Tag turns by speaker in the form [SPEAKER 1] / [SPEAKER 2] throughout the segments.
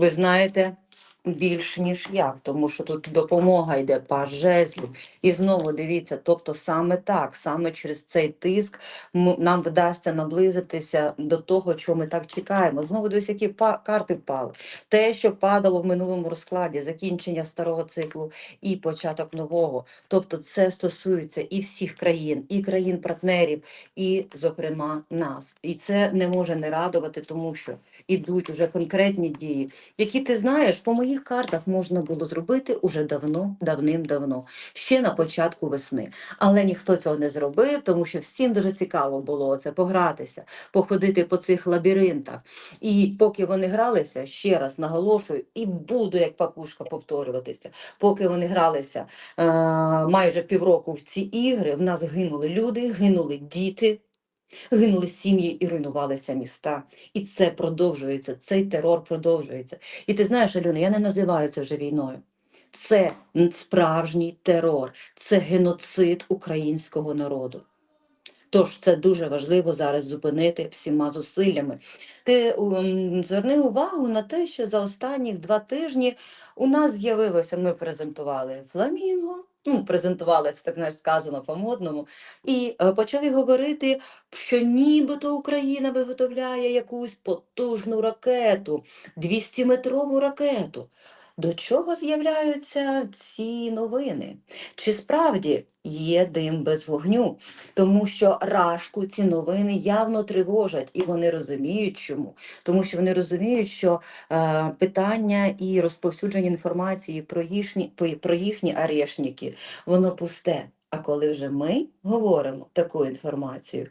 [SPEAKER 1] ви знаєте, більш ніж як, тому що тут допомога йде паж жезлів. І знову дивіться, тобто саме так, саме через цей тиск нам вдасться наблизитися до того, чого ми так чекаємо. Знову дивись, які карти впали. Те, що падало в минулому розкладі, закінчення старого циклу і початок нового. Тобто, це стосується і всіх країн, і країн-партнерів, і, зокрема, нас. І це не може не радувати, тому що ідуть уже конкретні дії, які ти знаєш, по моїх картах можна було зробити уже давно, давним-давно, ще на початку весни. Але ніхто цього не зробив, тому що всім дуже цікаво було це погратися, походити по цих лабіринтах. І поки вони гралися, ще раз наголошую, і буду як папушка повторюватися. Поки вони гралися е, майже півроку в ці ігри, в нас гинули люди, гинули діти. Гинули сім'ї і руйнувалися міста. І це продовжується, цей терор продовжується. І ти знаєш, Альона, я не називаю це вже війною. Це справжній терор, це геноцид українського народу. Тож це дуже важливо зараз зупинити всіма зусиллями. Ти ем, зверни увагу на те, що за останні два тижні у нас з'явилося, ми презентували фламінго, ну, презентували це так знаєш, сказано по-модному, і е, почали говорити, що нібито Україна виготовляє якусь потужну ракету, 200-метрову ракету. До чого з'являються ці новини? Чи справді є дим без вогню? Тому що рашку ці новини явно тривожать, і вони розуміють, чому. Тому що вони розуміють, що е, питання і розповсюдження інформації про їхні, про- їхні арешники, воно пусте. А коли вже ми говоримо таку інформацію,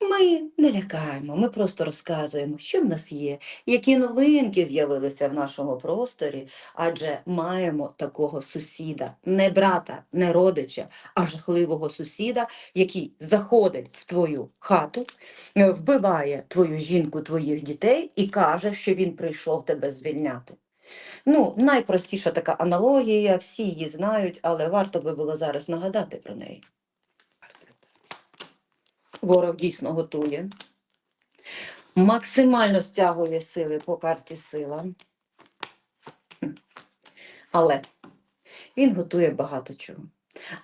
[SPEAKER 1] ми не лякаємо, ми просто розказуємо, що в нас є, які новинки з'явилися в нашому просторі, адже маємо такого сусіда, не брата, не родича, а жахливого сусіда, який заходить в твою хату, е, вбиває твою жінку, твоїх дітей і каже, що він прийшов тебе звільняти. Ну, найпростіша така аналогія, всі її знають, але варто би було зараз нагадати про неї. Ворог дійсно готує. Максимально стягує сили по карті сила. Але він готує багато чого.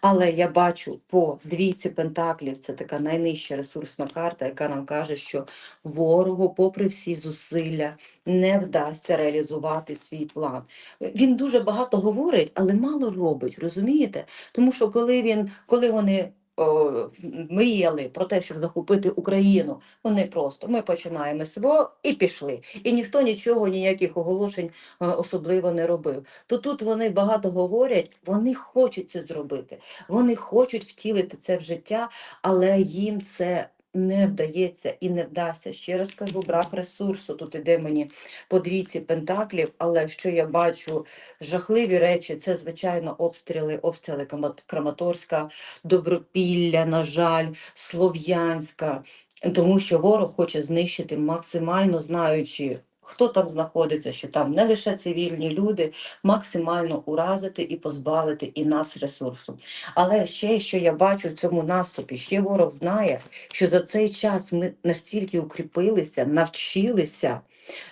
[SPEAKER 1] Але я бачу по двійці пентаклів, це така найнижча ресурсна карта, яка нам каже, що ворогу, попри всі зусилля, не вдасться реалізувати свій план. Він дуже багато говорить, але мало робить, розумієте? Тому що коли він, коли вони о, мріяли про те, щоб захопити Україну, вони просто ми починаємо СВО і пішли. І ніхто нічого, ніяких оголошень е, особливо не робив. То тут вони багато говорять, вони хочуть це зробити, вони хочуть втілити це в життя, але їм це. Не вдається і не вдасться. Ще раз кажу, брак ресурсу. Тут іде мені по двійці пентаклів, але що я бачу жахливі речі, це звичайно обстріли, обстріли Краматорська, Добропілля, на жаль, Слов'янська, тому що ворог хоче знищити максимально знаючи. Хто там знаходиться, що там не лише цивільні люди, максимально уразити і позбавити і нас ресурсу. Але ще, що я бачу в цьому наступі, ще ворог знає, що за цей час ми настільки укріпилися, навчилися,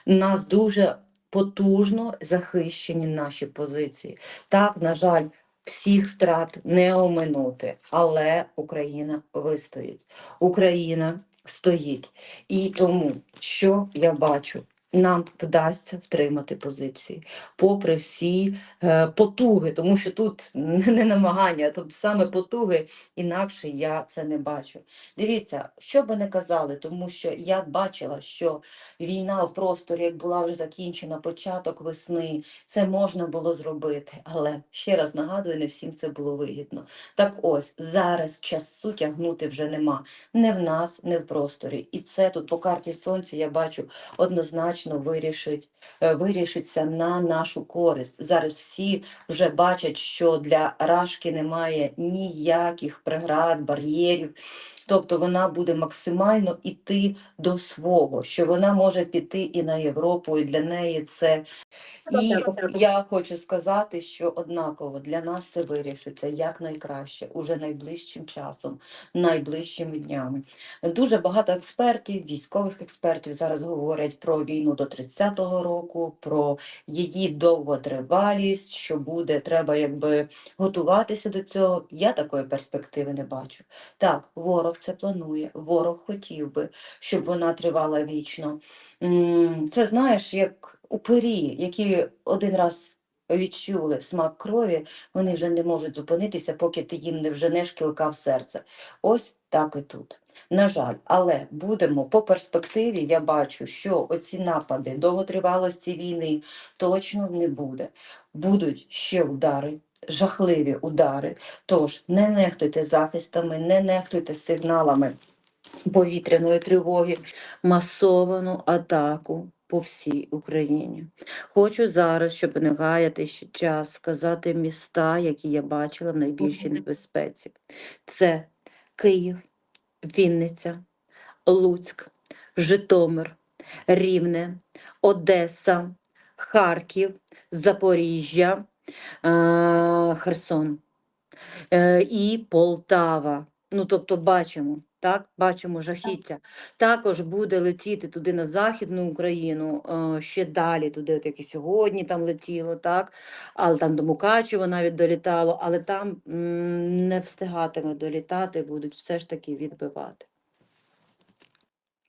[SPEAKER 1] нас дуже потужно захищені наші позиції. Так, на жаль, всіх втрат не оминути, але Україна вистоїть. Україна стоїть. І тому, що я бачу, нам вдасться втримати позиції, попри всі е, потуги, тому що тут не намагання, тут саме потуги, інакше я це не бачу. Дивіться, що би не казали, тому що я бачила, що війна в просторі, як була вже закінчена, початок весни, це можна було зробити. Але ще раз нагадую, не всім це було вигідно. Так ось зараз часу тягнути вже нема. Не в нас, не в просторі. І це тут по карті сонця я бачу однозначно вирішить, е, вирішиться на нашу користь. Зараз всі вже бачать, що для Рашки немає ніяких преград, бар'єрів. Тобто вона буде максимально іти до свого, що вона може піти і на Європу, і для неї це. І я хочу сказати, що однаково для нас це вирішиться якнайкраще, уже найближчим часом, найближчими днями. Дуже багато експертів, військових експертів зараз говорять про війну до 30-го року, про її довготривалість, що буде, треба якби готуватися до цього. Я такої перспективи не бачу. Так, ворог це планує, ворог хотів би, щоб вона тривала вічно. Це знаєш, як упирі, які один раз відчули смак крові, вони вже не можуть зупинитися, поки ти їм не вженеш кілка в серце. Ось так і тут. На жаль, але будемо по перспективі. Я бачу, що оці напади довготривалості війни точно не буде. Будуть ще удари, жахливі удари. Тож не нехтуйте захистами, не нехтуйте сигналами повітряної тривоги, масовану атаку по всій Україні. Хочу зараз, щоб не гаяти ще час, сказати міста, які я бачила в найбільшій небезпеці. Це Київ, Вінниця, Луцьк, Житомир, Рівне, Одеса, Харків, Запоріжжя, Херсон е, і Полтава. Ну, тобто бачимо, так, бачимо жахіття. Також буде летіти туди на Західну Україну, е, ще далі, туди, от як і сьогодні там летіло, так, але там до Мукачева навіть долітало, але там не встигатиме долітати, будуть все ж таки відбивати.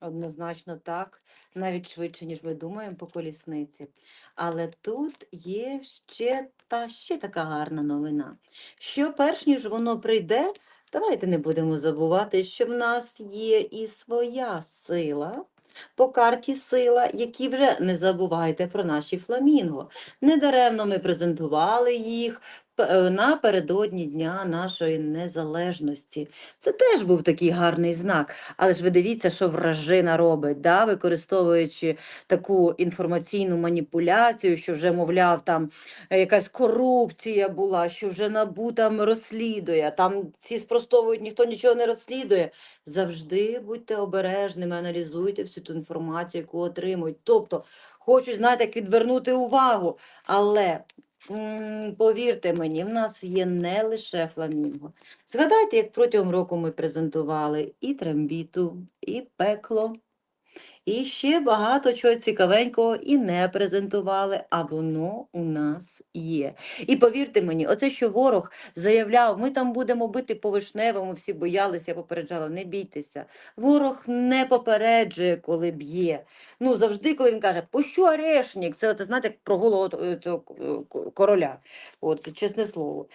[SPEAKER 1] Однозначно так, навіть швидше, ніж ми думаємо по колісниці. Але тут є ще та ще така гарна новина, що перш ніж воно прийде, давайте не будемо забувати, що в нас є і своя сила. По карті сила, які вже не забувайте про наші фламінго. Недаремно ми презентували їх напередодні Дня нашої незалежності. Це теж був такий гарний знак. Але ж ви дивіться, що вражина робить, да? використовуючи таку інформаційну маніпуляцію, що вже, мовляв, там е, якась корупція була, що вже НАБУ там розслідує, там ці спростовують, ніхто нічого не розслідує. Завжди будьте обережними, аналізуйте всю ту інформацію, яку отримують. Тобто, хочуть, знаєте, як відвернути увагу, але. Повірте мені, в нас є не лише фламінго. Згадайте, як протягом року ми презентували і трембіту, і пекло, і ще багато чого цікавенького і не презентували, а воно у нас є. І повірте мені, оце, що ворог заявляв, ми там будемо бити по вишневому, всі боялися, я попереджала, не бійтеся. Ворог не попереджує, коли б'є. Ну, завжди, коли він каже, пущу орешник, це, знаєте, як про голову е, цього к- короля. От, чесне слово.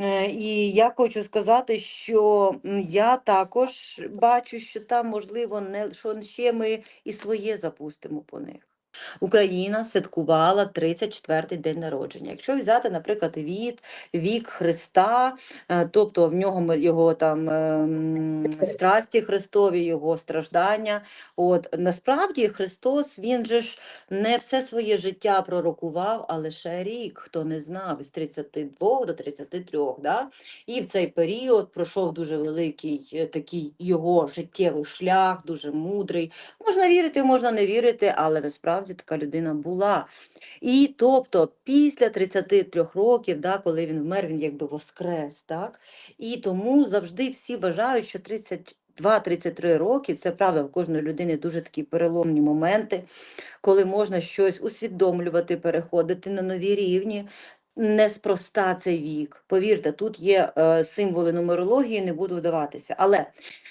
[SPEAKER 1] Е, І я хочу сказати, що я також бачу, що там, можливо, не що ще ми і своє запустимо по них. Україна святкувала 34-й день народження. Якщо взяти, наприклад, від вік Христа, е, тобто в нього його там ем, страсті Христові, його страждання. От насправді Христос він же ж не все своє життя пророкував, а лише рік, хто не знав, із 32 до 33. Да? І в цей період пройшов дуже великий е, такий його життєвий шлях, дуже мудрий. Можна вірити, можна не вірити, але насправді така людина була. І тобто після 33 років, да, коли він вмер, він якби воскрес. Так? І тому завжди всі вважають, що 32-33 роки це правда в кожної людини дуже такі переломні моменти, коли можна щось усвідомлювати, переходити на нові рівні. Неспроста цей вік. Повірте, тут є е, символи нумерології, не буду вдаватися. Але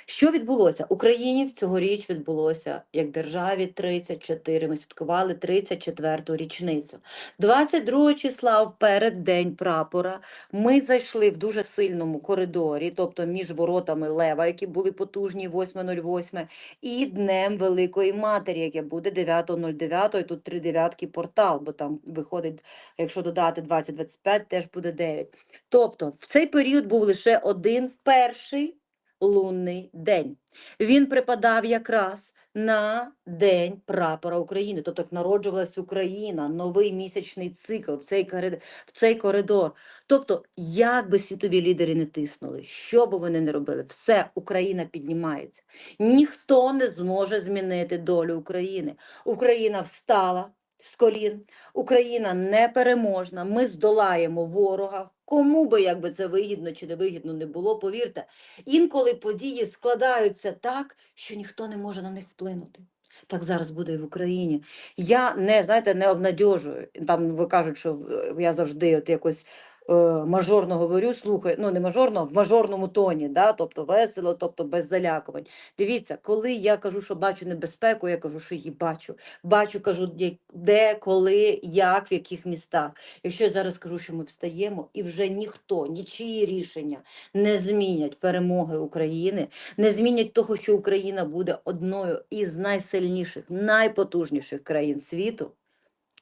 [SPEAKER 1] що відбулося? Україні цьогоріч відбулося як державі 34. Ми святкували 34-ту річницю. 22 числа, в переддень прапора, ми зайшли в дуже сильному коридорі, тобто між воротами Лева, які були потужні 8.08, і Днем Великої Матері, яке буде 9.09, і тут три дев'ятки портал, бо там виходить, якщо додати 20-25, теж буде 9. Тобто в цей період був лише один перший лунний день. Він припадав якраз на День прапора України, тобто народжувалась Україна, новий місячний цикл в цей, корид- в цей коридор. Тобто, як би світові лідери не тиснули, що би вони не робили, все, Україна піднімається. Ніхто не зможе змінити долю України. Україна встала з колін, Україна непереможна, ми здолаємо ворога. Кому би як би це вигідно чи не вигідно не було, повірте, інколи події складаються так, що ніхто не може на них вплинути. Так зараз буде і в Україні. Я не, знаєте, не обнадьожую. Там ви кажуть, що я завжди от якось мажорно говорю, слухай, ну не мажорно, в мажорному тоні, да? тобто весело, тобто без залякувань. Дивіться, коли я кажу, що бачу небезпеку, я кажу, що її бачу. Бачу, кажу, де, де, коли, як, в яких містах. Якщо я зараз кажу, що ми встаємо, і вже ніхто, нічиї рішення не змінять перемоги України, не змінять того, що Україна буде одною із найсильніших, найпотужніших країн світу,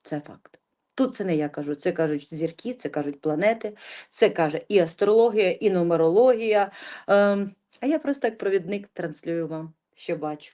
[SPEAKER 1] це факт. Тут це не я кажу, це кажуть зірки, це кажуть планети, це каже і астрологія, і нумерологія. Ем, а я просто як провідник транслюю вам, що бачу.